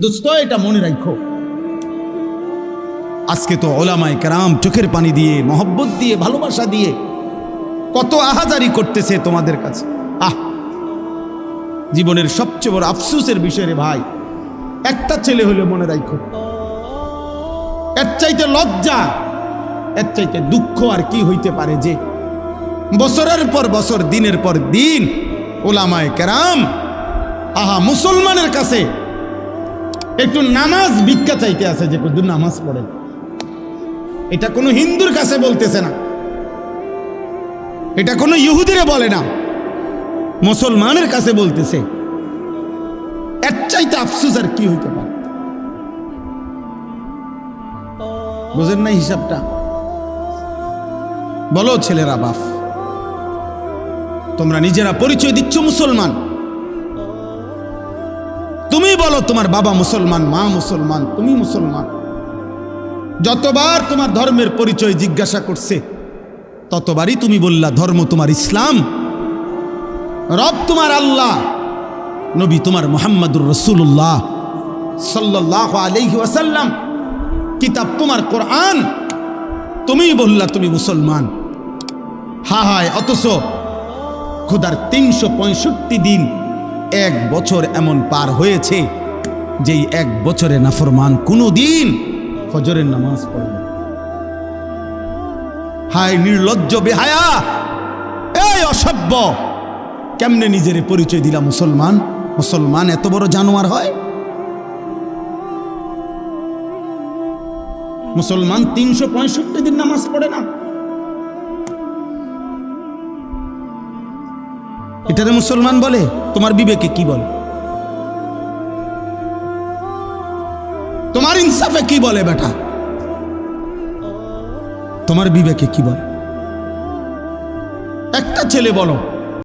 দোস্ত এটা মনে রাখো। আজকে তো ওলামায় কেরাম চোখের পানি দিয়ে, মহব্বত দিয়ে, ভালোবাসা দিয়ে কত আহাজারি করতেছে তোমাদের কাছে। আহ! জীবনের সবচেয়ে বড় আফসুসের বিষয় রে ভাই। একটা ছেলে হলে মনে রাখো। এর চাইতে লজ্জা, এর চাইতে দুঃখ আর কি হইতে পারে যে বছরের পর বছর, দিনের পর দিন ওলামায় কেরাম, আহা, মুসলমানের কাছে একটু নামাজ ভিক্ষা চাইতে আছে যে কদ্দুর নামাজ পড়ে। এটা কোনো হিন্দুর কাছে বলতেছে না। এটা কোনো ইহুদিরে বলে না। মুসলমানের কাছে বলতেছে। এর চাইতে আফসুস আর কি হইতে পারে? বোঝেন না হিসাবটা? বলো ছেলেরা বাপ, তোমরা নিজেরা পরিচয় দিচ্ছ মুসলমান। বলো তোমার বাবা মুসলমান, মা মুসলমান, তুমি মুসলমান। যতবার তোমার ধর্মের পরিচয় জিজ্ঞাসা করছে, ততবারই তুমি বললা, ধর্ম তোমার ইসলাম, রব তোমার আল্লাহ, নবী তোমার মোহাম্মদুর রসুল্লাহ সাল্লাহ আলহি ওয়াসাল্লাম। কিতাব তোমার কোরআন তুমি বললা তুমি মুসলমান। হা হায়, অথচ খুদার তিনশো দিন এক বছর এমন পার হয়েছে যেই এক বছরে নাফরমান কোনো দিন ফজরের নামাজ পড়ে না। হায় নির্লজ্জ বেহায়া, এই অসভ্য। কেমনে নিজের পরিচয় দিলা মুসলমান? মুসলমান এত বড় জানোয়ার হয়? মুসলমান তিনশো পঁয়ষট্টি দিন নামাজ পড়ে না। এটারে মুসলমান বলে? তোমার বিবেকে কি বলে? তোমার ইনসাফে কি বলে বেটা? তোমার বিবেকে কি বলে? একটা ছেলে বলো